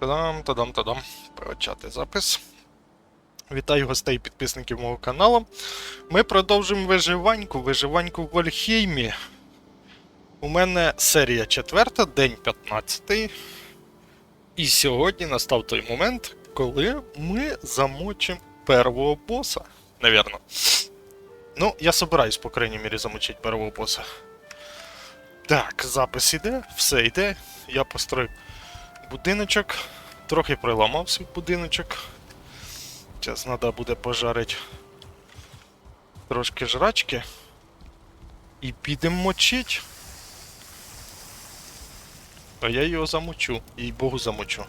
Тадам, тадам, тадам. Почати запис. Вітаю гостей і підписників мого каналу. Ми продовжуємо виживаньку, виживаньку в Вольхеймі. У мене серія 4, день 15. І сьогодні настав той момент, коли ми замочимо первого боса. Навірно. Ну, я собираюсь, по крайній мірі, замочити первого боса. Так, запис іде, все йде. Я построїв будиночок. Трохи приламав свій будиночок. Зараз треба буде пожарити трошки жрачки. І підемо мочить. А я його замочу. І богу замочу.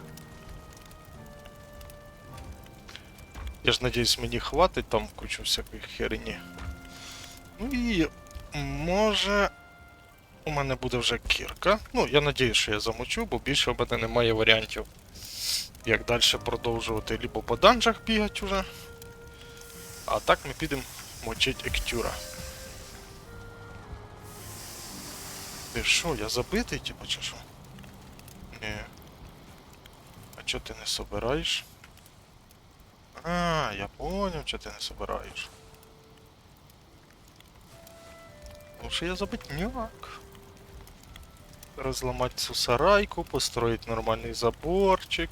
Я ж надіюсь, мені хватить там кучу всякої херні. Ну і може. У мене буде вже кірка. Ну, я надіюсь, що я замочу, бо більше в мене немає варіантів. Як далі продовжувати либо по данжах бігати вже. А так ми підемо мочить ектюра. Ти що, я забитий, типу, чи що? Ні. А чого ти не собираєш? А, я поняв, що ти не собираєш. Тому що я забитняк. Розламати цю сарайку, построить нормальний заборчик.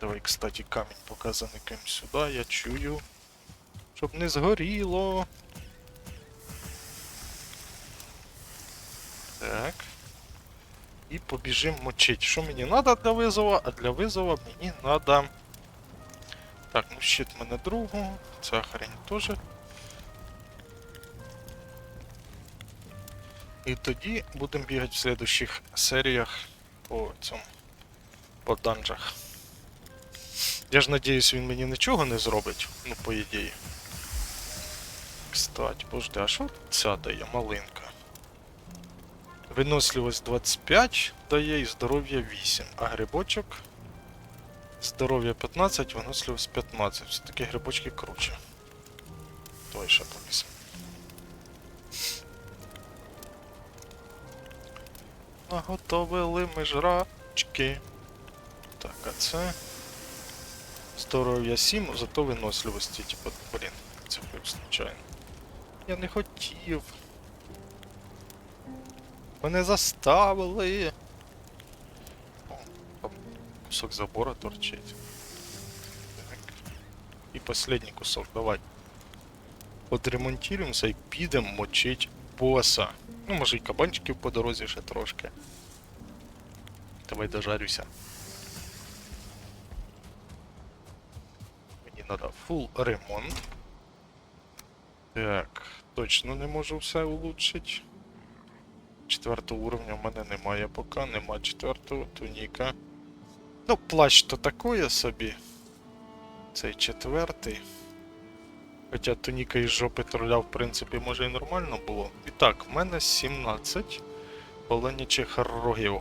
Давай, кстати, камінь поки заникаємо сюди, я чую. Щоб не згоріло. Так. І побіжим мочить. Що мені треба для визова? А для визова мені треба. Так, ну щит мене другого. Ця хрень теж. І тоді будемо бігати в слідущих серіях по цьому. По данжах. Я ж надіюсь, він мені нічого не зробить, ну, по ідеї. Кстати, божди, а що ця дає малинка? Виносливість 25 дає і здоров'я 8, а грибочок. Здоров'я 15, виносливість 15. Все-таки грибочки круче. Той ще повісимо. Наготовили ми жрачки. Так, а це. Здоров'я 7, зато виносливості, типу, блін, це хліб случайно. Я не хотів. Мене заставили. О, там кусок забора торчить. Так. І последній кусок, давай. Отремонтуємося і підемо мочить боса. Ну, може і кабанчиків по дорозі ще трошки. Давай дожарюся. Мені треба full ремонт. Так, точно не можу все улучшити. Четвертого уровня в мене немає поки, нема четвертого, туніка. Ну, плащ то такое собі. Цей четвертий. Хоча туніка із жопи троля, в принципі, може і нормально було. І так, в мене 17 оленячих рогів.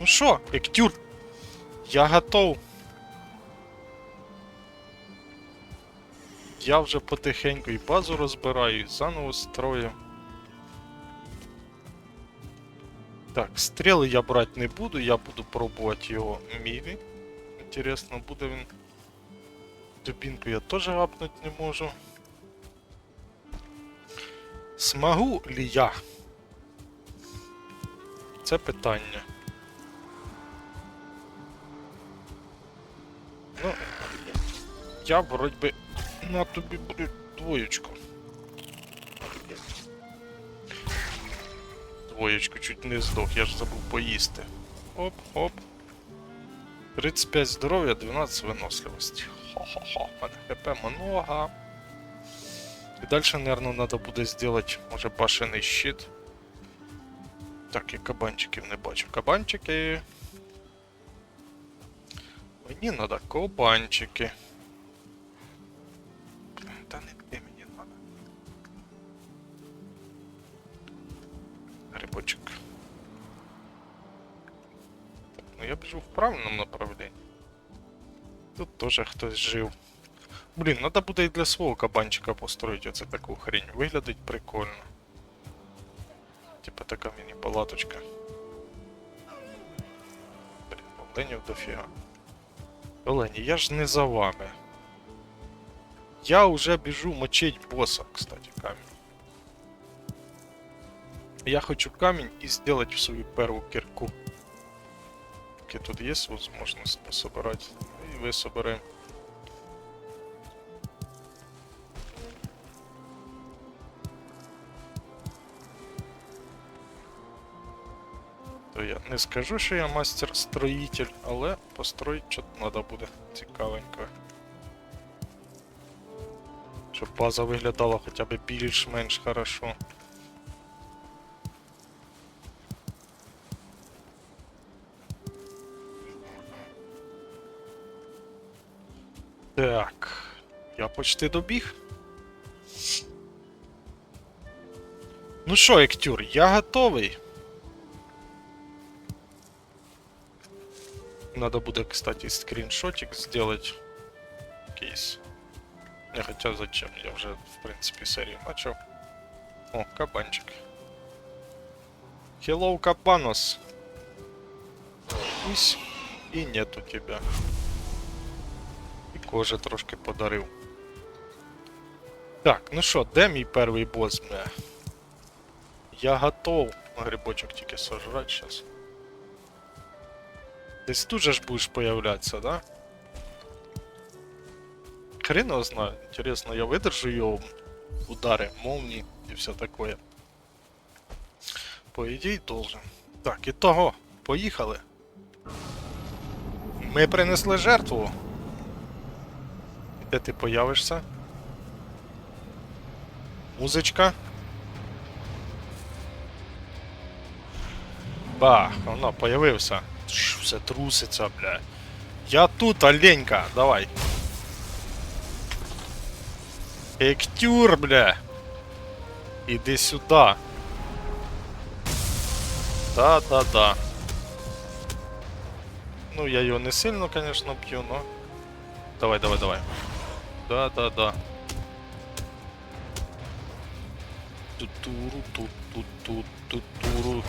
Ну що, Ектюр? Я готов. Я вже потихеньку і базу розбираю, і заново строю. Так, стріли я брати не буду, я буду пробувати його мілі. Інтересно, буде він. Дубінку я теж апнути не можу. Смогу ли я? Це питання. Ну, я вроді би на тобі буде двоєчку. Двоєчку чуть не здох, я ж забув поїсти. Оп, оп. 35 здоров'я, 12 виносливості. Хо-хо-хо, хп много. І далі, наверное, треба буде зробити, може, башений щит. Так, я кабанчиків не бачу. Кабанчики. Мені треба кабанчики. Та не ти мені треба. Грибочок. Так, ну я біжу в правильному направленні. Тут теж хтось жив. Блін, треба буде і для свого кабанчика построїти оце таку хрень. Виглядить прикольно. Типа така міні-палаточка. Блін, оленів дофіга. Олені, я ж не за вами. Я уже біжу мочить боса, кстати, камінь. Я хочу камінь і сделать в свою перву кирку. Таки тут є возможность пособирать. І ви соберемо. То я не скажу, що я мастер-строїтель, але построїть що треба буде цікавенько. Щоб база виглядала хоча б більш-менш хорошо. Почти добіг. Ну що, Ектюр, я готовий. Надо буде, кстати, скриншотик сделать. Кейс. Не хотя зачем, я уже, в принципе, серию начал. О, кабанчик. Hello, кабанос. Ись. І нету тебя. І кожи трошки подарив. Так, ну що, де мій перший бос, бля? Я готов. Грибочок тільки сожрать сейчас. Десь тут же ж будеш появлятися, да? Хрен его знаю. Интересно, я выдержу ее удары, молнии и все такое. По идее должен. Так, итого, поїхали. Ми принесли жертву. Де ти появишся? Музичка. Бах, воно появився. Все труситься, бля. Я тут, оленька, давай. Ектюр, бля. Іди сюди. Да-да-да. Ну, я його не сильно, конечно, б'ю, но. Давай, давай, давай. Да-да-да. Тутуру, тут-тут-тут, тутуру.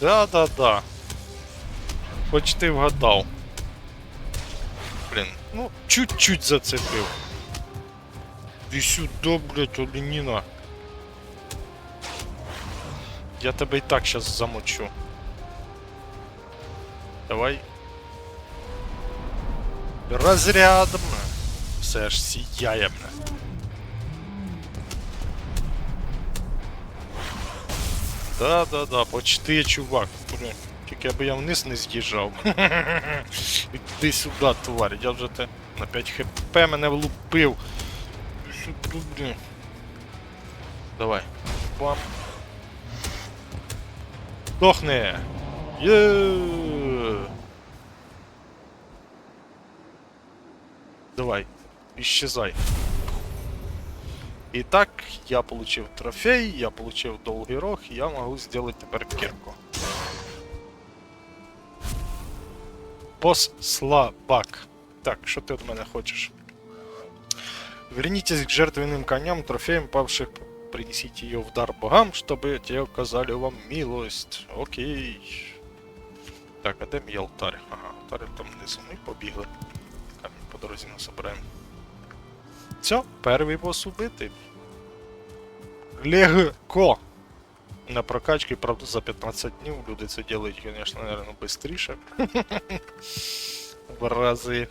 Да-да-да. Хоч ти вгадав. Блін, ну, чуть-чуть зацепив. Іди сюди, блядь, оленіна. Я тебе і так щас замочу. Давай. Розрядом. Все ж сіяє, бля. Да-да-да, почти, чувак. Блін. Тільки аби я вниз не з'їжджав. Іди сюди, тварь, я вже те на 5 хп мене влупив. Іди Сюди, блін. Давай. Бам. Дохни! Є! исчезай. Итак, я получил трофей, я получил долгий рог, и я могу сделать теперь кирку. Босс слабак. Так, что ты от меня хочешь? Вернитесь к жертвенным коням, трофеям павших, принесите ее в дар богам, чтобы те оказали вам милость. Окей. Так, а де мій алтарь? Ага, алтарь там внизу. Ми побігли. Камінь по дорозі насобираємо. Все, перший бос убитий. Легко. На прокачці, правда, за 15 днів. Люди це делають, звісно, наверное, быстріше. В рази.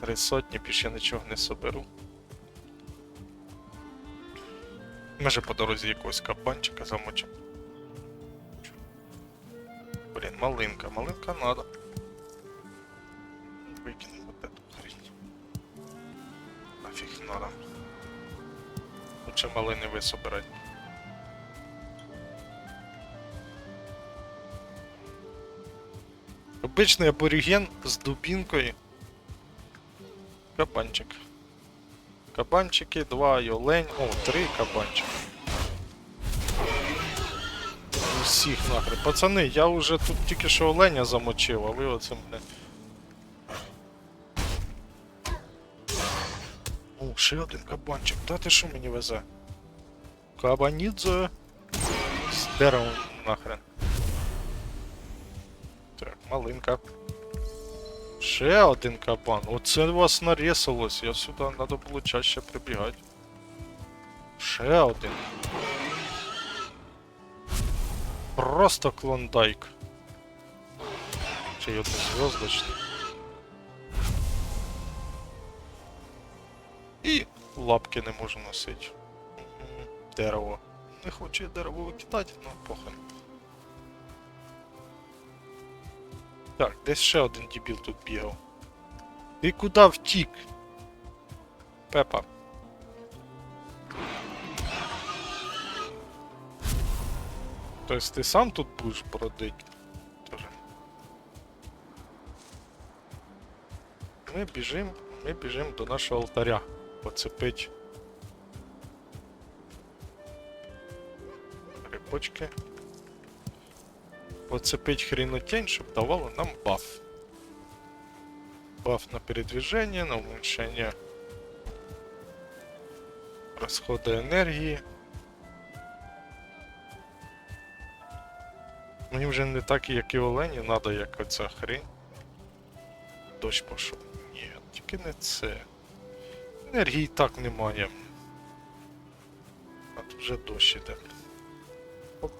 Три сотні, більше нічого не соберу. Може по дорозі якогось кабанчика замочим. Блін, малинка, малинка надо. Викинемо вот эту хрень. Нафіг надо. Лучше малини висобирать. Обичний аборіген з дубінкою. Кабанчик. Кабанчики, два і олень. О, три кабанчики. Усіх нахрен. Пацани, я вже тут тільки що оленя замочив, а ви оце мене ще один кабанчик. Та ти що мені везе? Кабанідзе. З нахрен. Так, малинка. Ще один кабан. Оце вас нарісалось. Я сюди треба було чаще прибігати. Ще один. Просто клондайк. Чи й однозв'язочний. Лапки не можу носити. Дерево. Не хочу я дерево викидати, ну похрен. Так, десь ще один дебіл тут бігав. Ти куди втік? Пепа. Тобто ти сам тут будеш бродити? Ми біжимо, ми біжимо до нашого алтаря. Поцепить. Грибочки. Поцепить хренотень, щоб давало нам баф. Баф на передвижение, на уменьшение расхода энергии. Мені вже не так, як і Олені, надо як оця хрень. Дощ пішов. Ні, тільки не це. Енергії так немає. А тут вже дощ іде. Оп.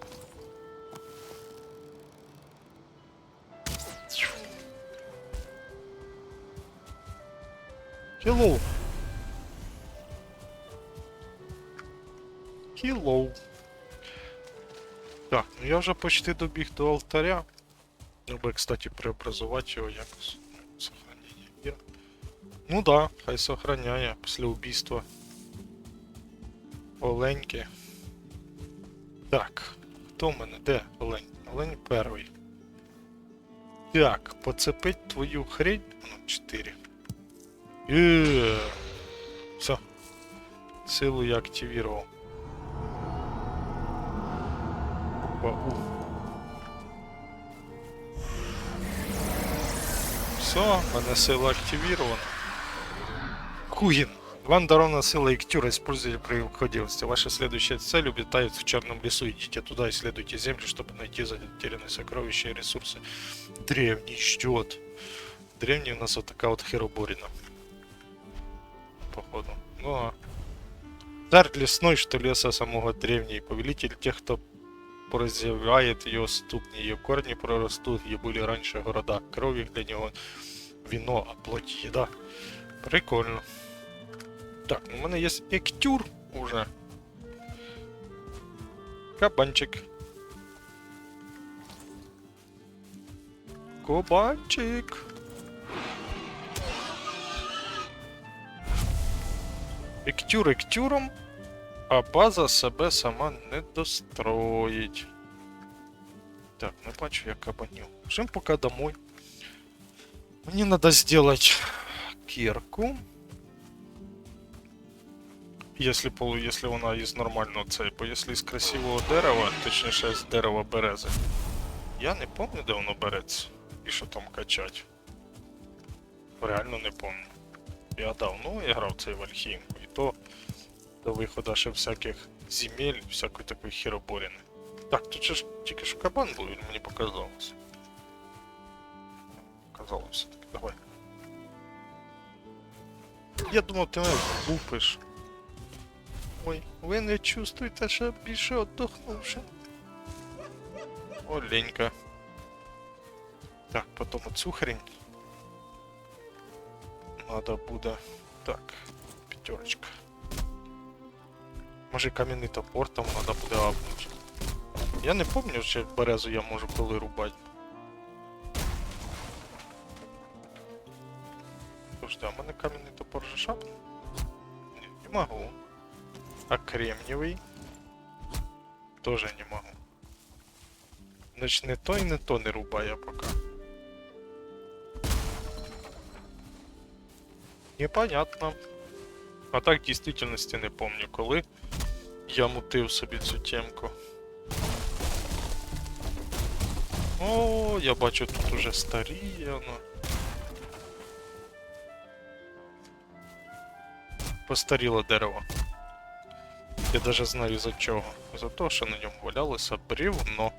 Hello. Hello. Так, ну я вже почти добіг до алтаря. Треба, кстати, преобразувати його якось. Ну да, хай сохраняє після убійства. Оленьки. Так, хто в мене? Де Олень? Олень перший. Так, поцепить твою хрень. Ну, 4. Є. Все. Силу я активировал. Опа, у. Все, мене сила активирована. Кугин. Вам дарована сила Иктюра, используйте при необходимости. Ваша следующая цель обитает в черном лесу. Идите туда, исследуйте землю, чтобы найти затерянные сокровища и ресурсы. Древний ждет. Древний у нас вот такая вот хероборина. Походу. Ну а. Царь лесной, что леса самого древний, повелитель тех, кто прозевает ее ступни, ее корни прорастут, где были раньше города. Кровь их для него вино, а плоть еда. Прикольно. Так, ну у мене є ектюр уже. Кабанчик. Кабанчик. Ектюр ектюром, а база себе сама не достроїть. Так, не бачу я кабанів. Жим пока домой. Мені надо сделать кирку. Если, если вона із нормального цейпу, якщо із красивого дерева, точніше з дерева берези. Я не пам'ятаю, де воно береться. І що там качать. Реально не пам'ятаю. Я давно грав цей Вальхейм, і то до виходу ще всяких земель, всякої такої хероборіни. Так, тут же ж тільки що кабан був, він мені показалось. Показалося таки, давай. Я думав, ти мене лупиш. Ой, ви не чувствуєте, що більше отдохнувши. Оленька. Так, потім оцю хрень. Надо буде. Так, п'ятерочка. Може кам'яний топор там надо буде апнути. Я не пам'ятаю, чи березу я можу коли рубати. Слушайте, а в мене кам'яний топор же шапнув? Ні, не могу. А кремниевый? Тоже не могу. Значит, не то и не то не рубаю пока. Непонятно. А так в дійсності не помню, коли я мутив собі цю темку. О, я бачу тут уже старі, воно. Постаріло дерево. Я даже знаю за чого. За те, що на ньому валялося брівно.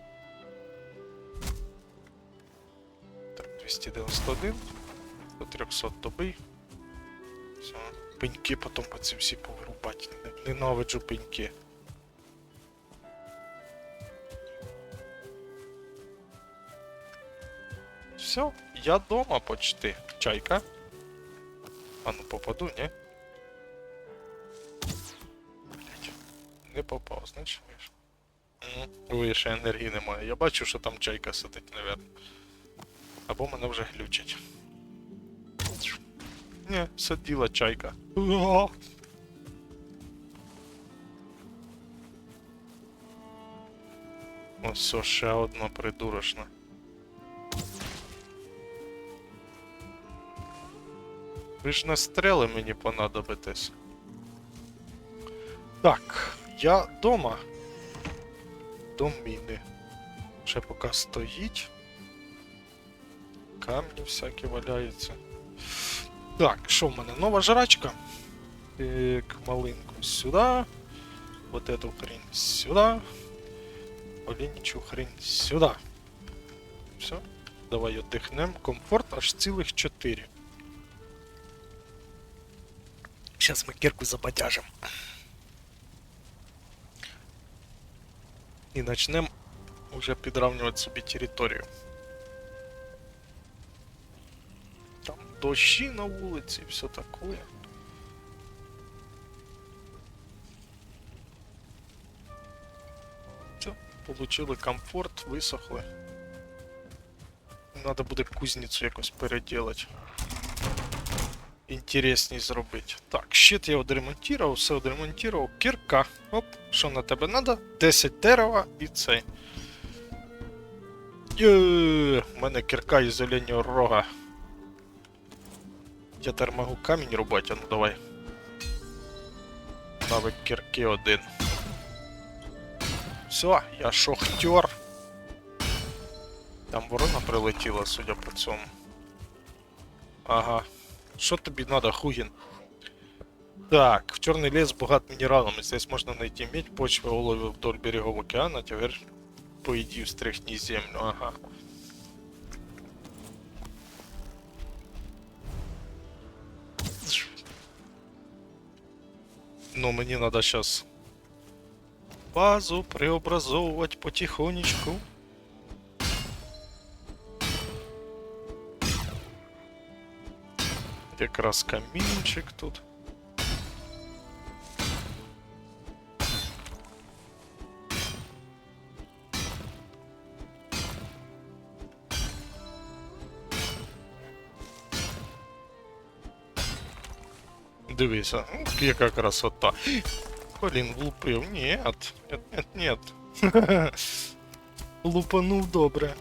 Так, 291. До 300 доби. Все. Пеньки потім по ці всі повирубати. Не- Ненавиджу пеньки. Все, я дома почти. Чайка. А ну попаду, не? Не попав, значить. Ой, ще енергії немає. Я бачу, що там чайка сидить, наверно. Або мене вже глючать. Ні, сиділа чайка. Ось все, ще одна придурочна. Ви ж не стріли мені понадобитесь. Так, я дома. Дом міни. Ще поки стоїть. Камні всякі валяються. Так, що в мене? Нова жрачка. Так, малинку сюди. Вот эту хрень сюда. Оленічу хрень сюди. Все. Давай отдихнем. Комфорт аж цілих 4. Сейчас мы кирку запотяжем. І начнем уже підравнювати собі територію. Там дощі на вулиці і все такое. Все, получили комфорт, висохли. Надо буде кузницю якось переділати. Інтересність зробити. Так, щит я одремонтував, все одремонтував. Кірка. Оп, що на тебе треба? 10 дерева і цей. У мене кірка із оленього рога. Я тепер можу камінь рубати, а ну давай. Навик кірки один. Все, я шохтер. Там ворона прилетіла, судя по цьому. Ага. Що тобі надо, Хугін? Так, в черный лес богат минералами. Здесь можно найти медь, почвы, олови вдоль берегов океана. Теперь, по идее, встряхни землю. Ага. Ну, мне надо сейчас базу преобразовывать потихонечку. Якраз камінчик тут. Дивися, ну, яка красота. Блін, влупив. Нет, нет, нет, нет. Лупанув добре.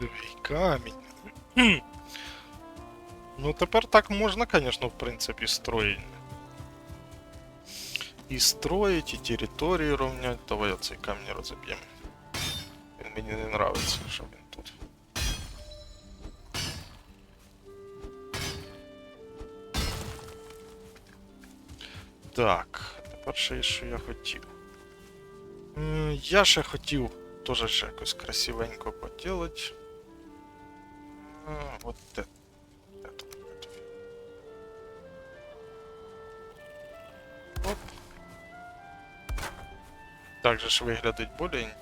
Дивий, камінь. Ну, тепер так можна, конечно, в принципі, строить. І строить, і території рівнять. Давай оцей камінь розіб'ємо. Він мені не нравиться, що він тут. Так, тепер ще що я хотів. Я ще хотів теж якось красивенько поділати. Вот это, Так же ж виглядить более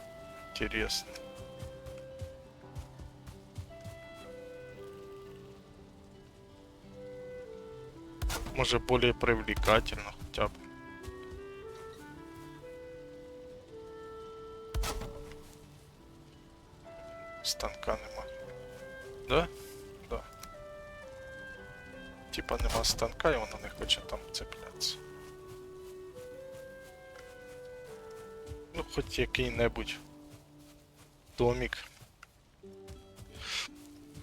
интересно. Може более привлекательно хотя бы. Станка нема. Да? Да. Типа нема станка, і воно не хоче там цеплятися. Ну, хоч який-небудь домик.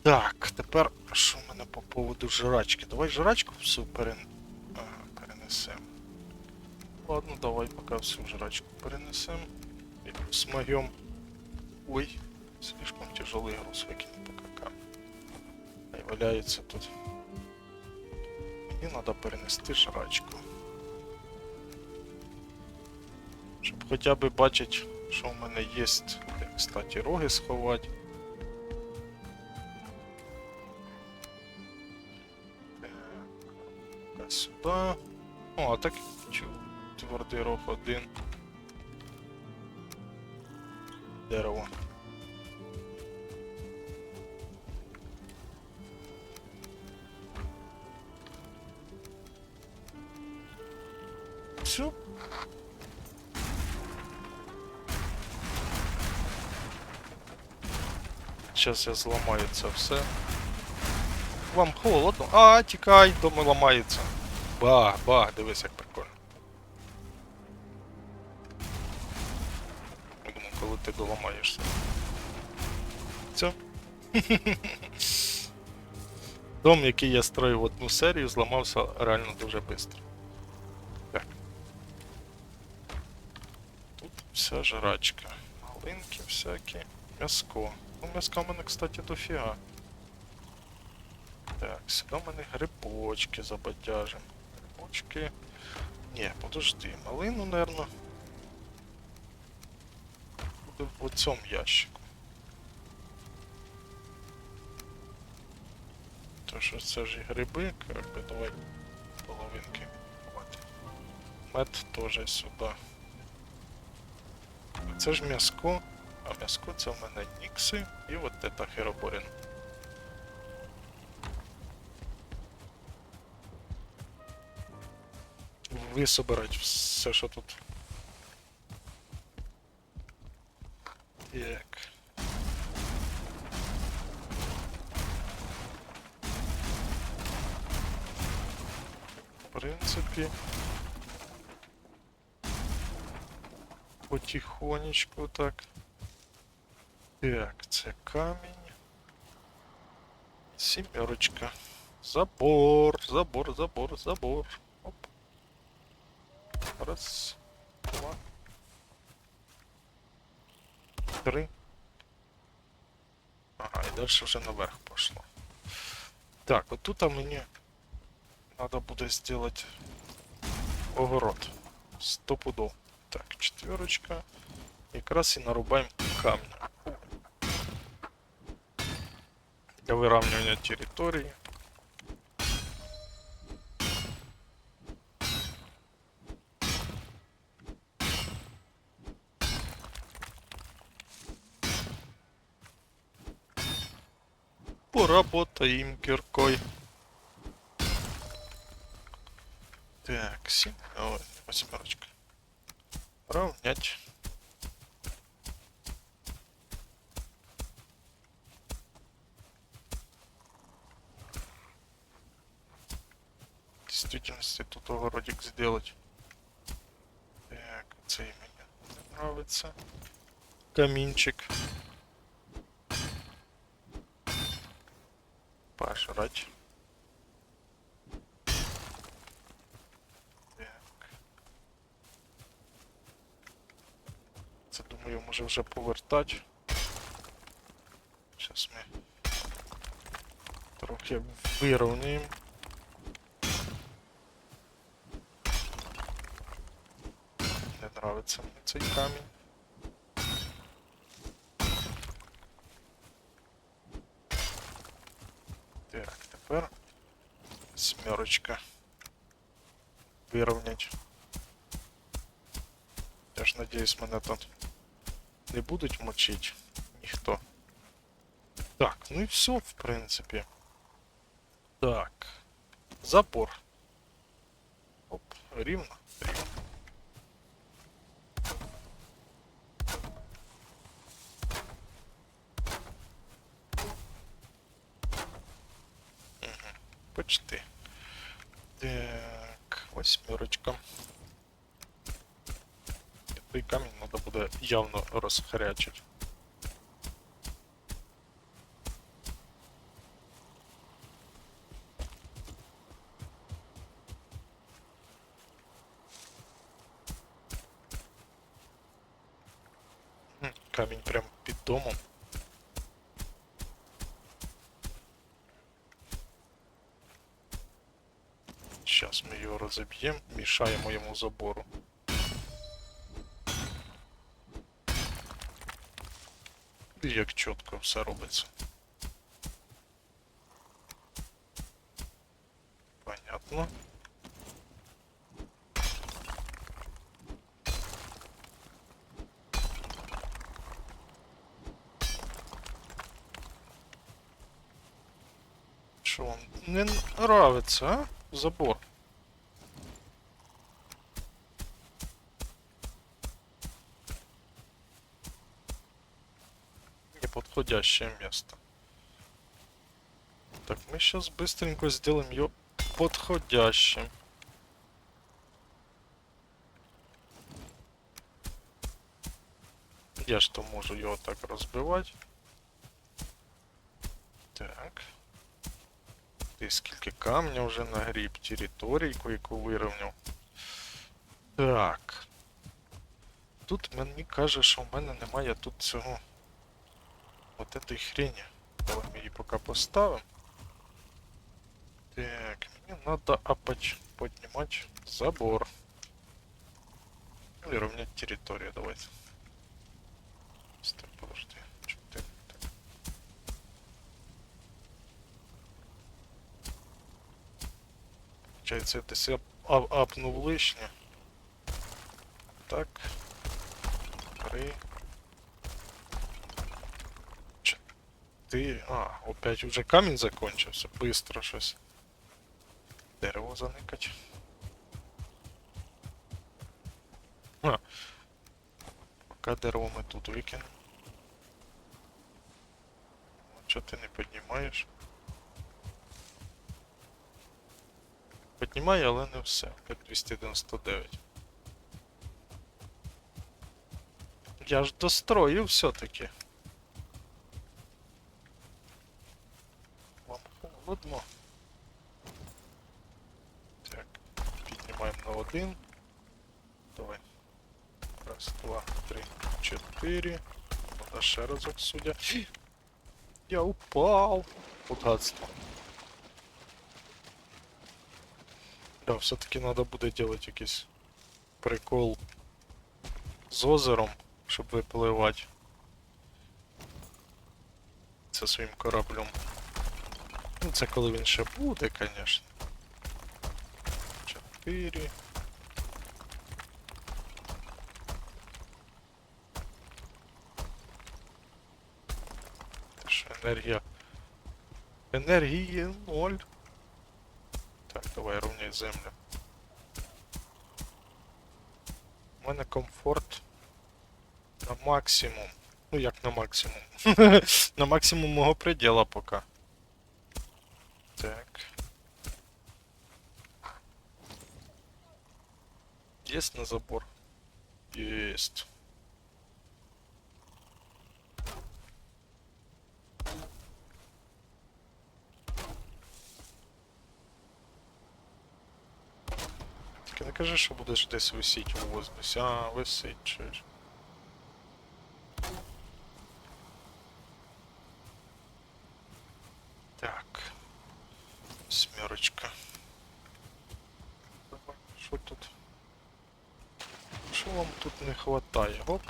Так, тепер що в мене по поводу жрачки? Давай жрачку всю перен... ага, перенесемо. Ладно, давай пока всю жрачку перенесем. И смоем. Ой, слишком тяжелый груз выкинем пока камень. Хай валяется тут. І треба перенести жрачку. Щоб хоча б бачити, що в мене є, кстати, роги сховати. Сюди. О, а так чу, твердий рог один. Дерево. Все. Сейчас я зламаю це все. Вам холодно. А, тікай, дома ламається. Баг, баг, дивись, як прикольно. Я думаю, коли ти доламаєшся. Все. Дом, який я строїв одну серію, зламався реально дуже швидко. Так. Тут вся жрачка. Малинки всякі. М'яско. Ну, м'яска в мене, кстати, дофіга. Так, сюди в мене грибочки забадяжим. Грибочки. Ні, подожди, малину, наверно. Буде в цьому ящику. То що це ж і гриби, как би давай половинки хватить. Мед теж сюди. Це ж м'яско, а м'яско це в мене нікси і от це хероборин. Ви собирать все, що тут. Так. В принципі. Потихонечку так. Так, це камінь. Сімерочка. Забор, забор, забор, забор. Оп. Раз, два, три. Ага, і далі вже наверх пошло. Так, от тут мені треба буде зробити огород. Стопудов. Так, четверочка. Якраз і нарубаємо камня. Для виравнювання території. Поработаем киркой. Так, семь. Восьмерочка. Равнять. Действительности тут огородик сделать. Так, цей мені нравится. Каминчик. Пожрать. Так. Це думаю, може вже повертати. Зараз ми трохи вирівнюємо. Мені цей камінь. Так, тепер смерочка. Вирівнять. Я ж надіюсь, мене тут не будуть мочити ніхто. Так, ну і все, в принципі. Так. Запор. Оп, рівно. Рівно. Мгм, Почти. Так, восьмерочка. Той камінь треба буде явно розхарячити. Його мішаємо йому забору. І як чітко все робиться. Понятно. Що не нравится, а? Забор. Неподходящее место. Так, мы сейчас быстренько сделаем ее подходящим. Я ж то можу його так розбивати. Так. Ти скільки камня вже нагріб, територійку, яку вирівняв. Так. Тут мені каже, що в мене немає тут цього От этой хрені. Давай ми її поки поставимо. Так, мені надо опач поднимать забор. Или равнять территорию, давайте. Стой, подожди. Чё ты? Так. Получается, это себе ап апнув лишнє. Так. Три. Чотири. А, опять уже камінь закончився. Быстро щось. Дерево заникать. А. Пока дерево ми тут викинемо. Чо ти не піднімаєш? Піднімає, але не все. 299. Я ж дострою все-таки. Холодно. Так, піднімаємо на один. Давай. Раз, два, три, чотири. Вода ще разок судя. Я упал. Богатство. Да, все-таки надо буде делать якийсь прикол з озером, щоб випливати. Це своїм кораблем. Ну, це коли він ще буде, звісно. Чотири. Це ж енергія. Енергії ноль. Так, давай рівняй землю. У мене комфорт на максимум. Ну як на максимум? на максимум мого предела пока. Так. Есть на забор? Есть. Тільки не кажи, що будеш десь висіть у. А, висить, чуєш. Так. Смерочка. Давай, Що тут? Що вам тут не хватає? Гоп.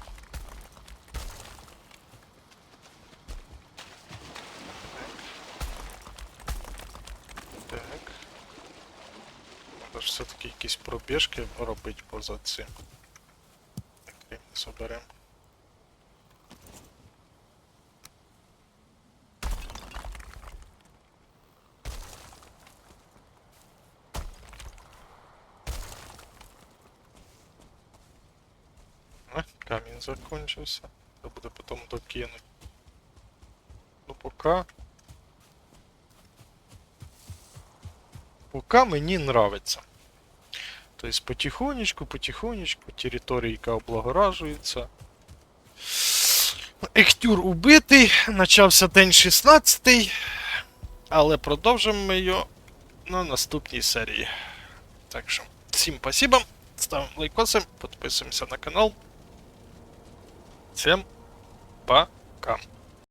Так. Так. Надо ж все-таки якісь пробіжки робити поза цим. Так, рівні заберем. А, камінь закончився. Треба буде потім докинути. Ну пока. Пока мені нравится. То есть потихонечку, потихонечку територійка облагоражується. Ехтюр убитий, почався день 16, але продовжимо ми його на наступній серії. Так що, всім спасибо, ставимо лайкоси, підписуємося на канал. Всім пока.